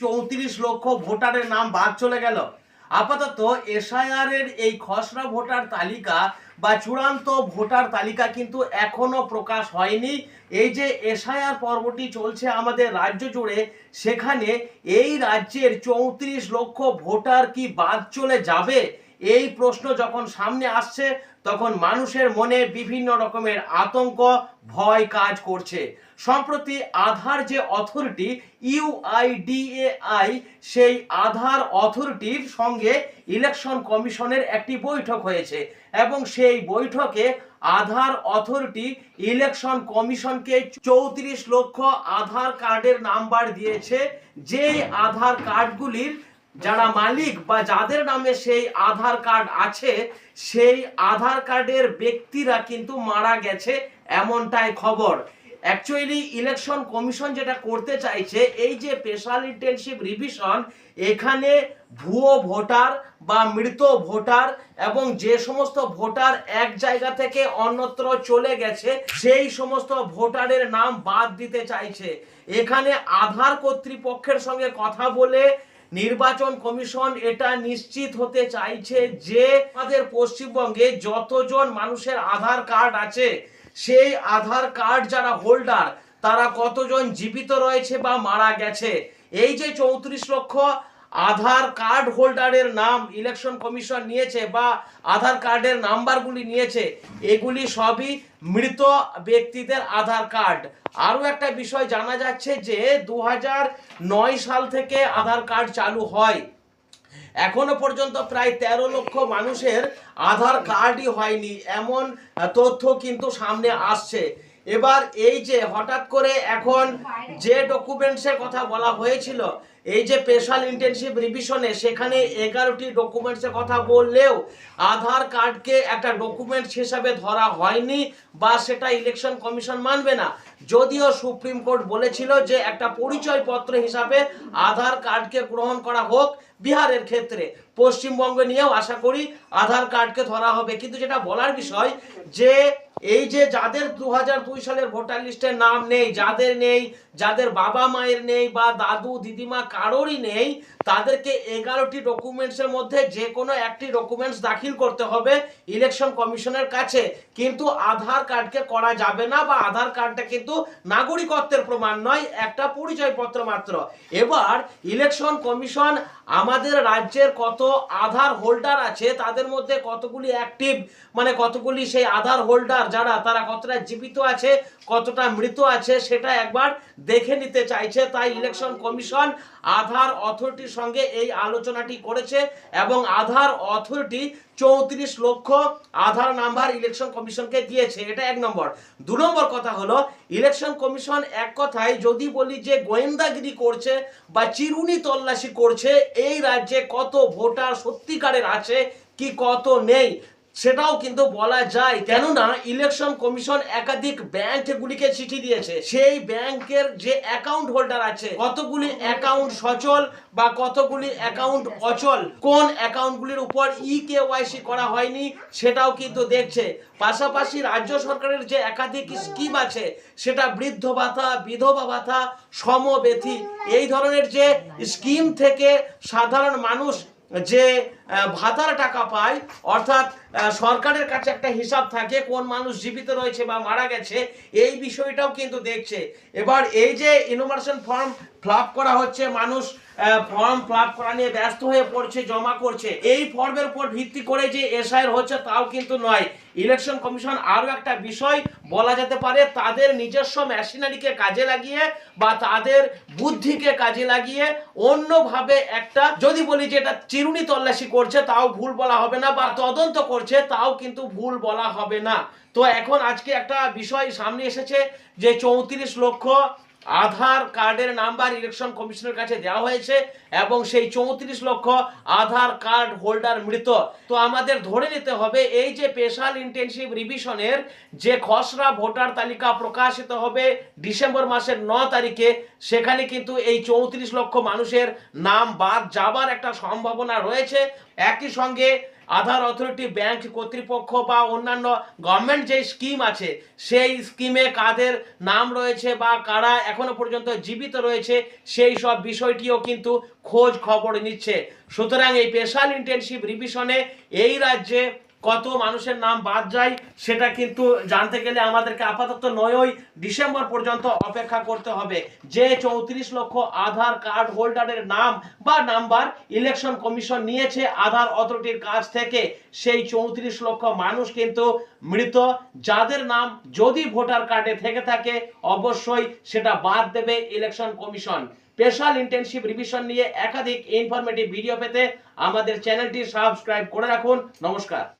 চৌত্রিশ লক্ষ ভোটারের নাম বাদ চলে গেল। আপাতত এসআইআরের এই খসড়া ভোটার তালিকা বা চূড়ান্ত ভোটার তালিকা কিন্তু এখনও প্রকাশ হয়নি। এই যে এসআইআর পর্বটি চলছে আমাদের রাজ্য জুড়ে, সেখানে এই রাজ্যের চৌত্রিশ লক্ষ ভোটার কি বাদ চলে যাবে? এই প্রশ্ন যখন সামনে আসছে, তখন মানুষের মনে বিভিন্ন রকমের আতঙ্ক, ভয় কাজ করছে। সম্প্রতি আধার যে অথরিটি ইউআইডিএআই সেই আধার অথরিটির সঙ্গে ইলেকশন কমিশনের একটি বৈঠক হয়েছে এবং সেই বৈঠকে আধার অথরিটি ইলেকশন কমিশনকে চৌত্রিশ লক্ষ আধার কার্ডের নাম্বার দিয়েছে। যে আধার কার্ডগুলির যারা মালিক বা যাদের নামে সেই আধার কার্ড আছে, সেই আধার কার্ডের ব্যক্তিরা কিন্তু মারা গেছে এমনটাই খবর। অ্যাকচুয়ালি ইলেকশন কমিশন যেটা করতে চাইছে, এই যে স্পেশাল ইন্টেনসিভ রিভিশন এখানে ভুয়ো ভোটার বা মৃত ভোটার এবং যে সমস্ত ভোটার এক জায়গা থেকে অন্যত্র চলে গেছে, সেই সমস্ত ভোটারের নাম বাদ দিতে চাইছে। এখানে আধার কর্তৃপক্ষের সঙ্গে কথা বলে নির্বাচন কমিশন এটা নিশ্চিত হতে চাইছে যে আমাদের পশ্চিমবঙ্গে যতজন মানুষের আধার কার্ড আছে, সেই আধার কার্ড যারা হোল্ডার, তারা কতজন জীবিত রয়েছে বা মারা গেছে? এই যে চৌত্রিশ লক্ষ আধার কার্ড হোল্ডারের নাম ইলেকশন কমিশন নিয়েছে বা আধার কার্ডের নাম্বারগুলি নিয়েছে, এগুলি সবই মৃত ব্যক্তিদের আধার কার্ড। আরও একটা বিষয় জানা যাচ্ছে যে দু সাল থেকে আধার কার্ড চালু হয়। এখনও পর্যন্ত প্রায় তেরো লক্ষ মানুষের আধার কার্ডই হয়নি, এমন তথ্য কিন্তু সামনে আসছে। এবার এই যে হঠাৎ করে এখন যে ডকুমেন্টসের কথা বলা হয়েছিল, এই যে স্পেশাল ইন্টেনসিভ রিভিশনে সেখানে এগারোটি ডকুমেন্টসের কথা বললেও আধার কার্ডকে একটা ডকুমেন্টস হিসাবে ধরা হয়নি বা সেটা ইলেকশন কমিশন মানবে না। যদিও সুপ্রিম কোর্ট বলেছিল যে একটা পরিচয়পত্র হিসাবে আধার কার্ডকে গ্রহণ করা হোক বিহারের ক্ষেত্রে। পশ্চিমবঙ্গ নিয়েও আশা করি আধার কার্ডকে ধরা হবে। কিন্তু যেটা বলার বিষয় যে এই যে যাদের দু দুই সালের ভোটার লিস্টের নাম নেই, যাদের নেই, যাদের বাবা মায়ের নেই বা দাদু, দিদিমা কারোরই নেই, তাদেরকে এগারোটি ডকুমেন্টসের মধ্যে যে কোনো একটি ডকুমেন্টস দাখিল করতে হবে ইলেকশন কমিশনের কাছে। কিন্তু আধার কার্ডকে করা যাবে না বা আধার কার্ডটা কিন্তু নাগরিকত্বের প্রমাণ নয়, একটা পরিচয়পত্র মাত্র। এবার ইলেকশন কমিশন আমাদের রাজ্যের কত আধার হোল্ডার আছে, তাদের মধ্যে কতগুলি অ্যাক্টিভ মানে কতগুলি সেই আধার হোল্ডার যারা, তারা কতটা জীবিত আছে, কতটা মৃত আছে, সেটা একবার দেখে নিতে চাইছে। তাই ইলেকশন কমিশন আধার অথরিটির সঙ্গে এই আলোচনাটি করেছে এবং আধার অথরিটি চৌত্রিশ লক্ষ আধার নাম্বার ইলেকশন কমিশনকে দিয়েছে। এটা এক নম্বর। দু নম্বর কথা হলো ইলেকশন কমিশন এক কথায় যদি বলি যে গোয়েন্দাগিরি করছে বা চিরুনি তল্লাশি করছে, এই রাজ্যে কত ভোটার সত্যিকারের আছে, কি কত নেই সেটাও কিন্তু বলা যায়। কেননা ইলেকশন কমিশন একাধিক ব্যাংকগুলিকে চিঠি দিয়েছে। সেই ব্যাংকের যে অ্যাকাউন্ট হোল্ডার আছে, কতগুলি অ্যাকাউন্ট সচল বা কতগুলি অ্যাকাউন্ট অচল, কোন অ্যাকাউন্টগুলির উপর ই কেওয়াইসি করা হয়নি, সেটাও কিন্তু দেখছে। পাশাপাশি রাজ্য সরকারের যে একাধিক স্কিম আছে, সেটা বৃদ্ধ ভাতা, বিধবা ভাতা, সমবেথী, এই ধরনের যে স্কিম থেকে সাধারণ মানুষ যে ভাতার টাকা পায়। অর্থাৎ সরকারের কাছে একটা হিসাব থাকে, কোন মানুষ জীবিত রয়েছে বা মারা গেছে, এই বিষয়টাও কিন্তু দেখছে। এবার এই যে ইনোভেশন ফর্ম ফ্লাপ করা হচ্ছে, মানুষ ফর্ম ফ্লাপ করা নিয়ে ব্যস্ত হয়ে পড়ছে, জমা করছে, এই ফর্মের উপর ভিত্তি করে যে এসআইআর হচ্ছে তাও কিন্তু নয়। ইলেকশন কমিশন আরও একটা বিষয় বলা যেতে পারে, তাদের নিজস্ব মেশিনারিকে কাজে লাগিয়ে বা তাদের বুদ্ধিকে কাজে লাগিয়ে অন্যভাবে একটা, যদি বলি যে এটা চিরুনি তল্লাশি করছে, তাও ভুল বলা হবে না, বা তদন্ত করছে, তাও কিন্তু ভুল বলা হবে না। তো এখন আজকে একটা বিষয় সামনে এসেছে যে চৌত্রিশ লক্ষ আধার কার্ডের নাম্বার ইলেকশন কমিশনের কাছে দেওয়া হয়েছে এবং সেই চৌত্রিশ লক্ষ আধার কার্ড হোল্ডার মৃত। তো আমাদের ধরে নিতে হবে, এই যে স্পেশাল ইন্টেনসিভ রিভিশনের যে খসড়া ভোটার তালিকা প্রকাশিত হবে ডিসেম্বর মাসের ন তারিখে, সেখানে কিন্তু এই চৌত্রিশ লক্ষ মানুষের নাম বাদ যাবার একটা সম্ভাবনা রয়েছে। একই সঙ্গে আধার অথরিটি ব্যাংক কর্তৃপক্ষ বা অন্যান্য গভর্নমেন্ট যে স্কিম আছে, সেই স্কিমে কাদের নাম রয়েছে বা কারা এখনও পর্যন্ত জীবিত রয়েছে, সেই সব বিষয়টিও কিন্তু খোঁজ খবর নিচ্ছে। সুতরাং এই স্পেশাল ইন্টেনশিপ রিভিশনে এই রাজ্যে কত মানুষের নাম বাদ যায়, সেটা কিন্তু জানতে গেলে আমাদেরকে আপাতত নয়ই ডিসেম্বর পর্যন্ত অপেক্ষা করতে হবে। যে চৌত্রিশ লক্ষ আধার কার্ড হোল্ডারের নাম বা নাম্বার ইলেকশন কমিশন নিয়েছে আধার অথরিটির কাছ থেকে, সেই চৌত্রিশ লক্ষ মানুষ কিন্তু মৃত। যাদের নাম যদি ভোটার কার্ডে থেকে থাকে, অবশ্যই সেটা বাদ দেবে election commission. Special intensive revision নিয়ে একাধিক ইনফরমেটিভ ভিডিও পেতে আমাদের চ্যানেলটি সাবস্ক্রাইব করে রাখুন। নমস্কার।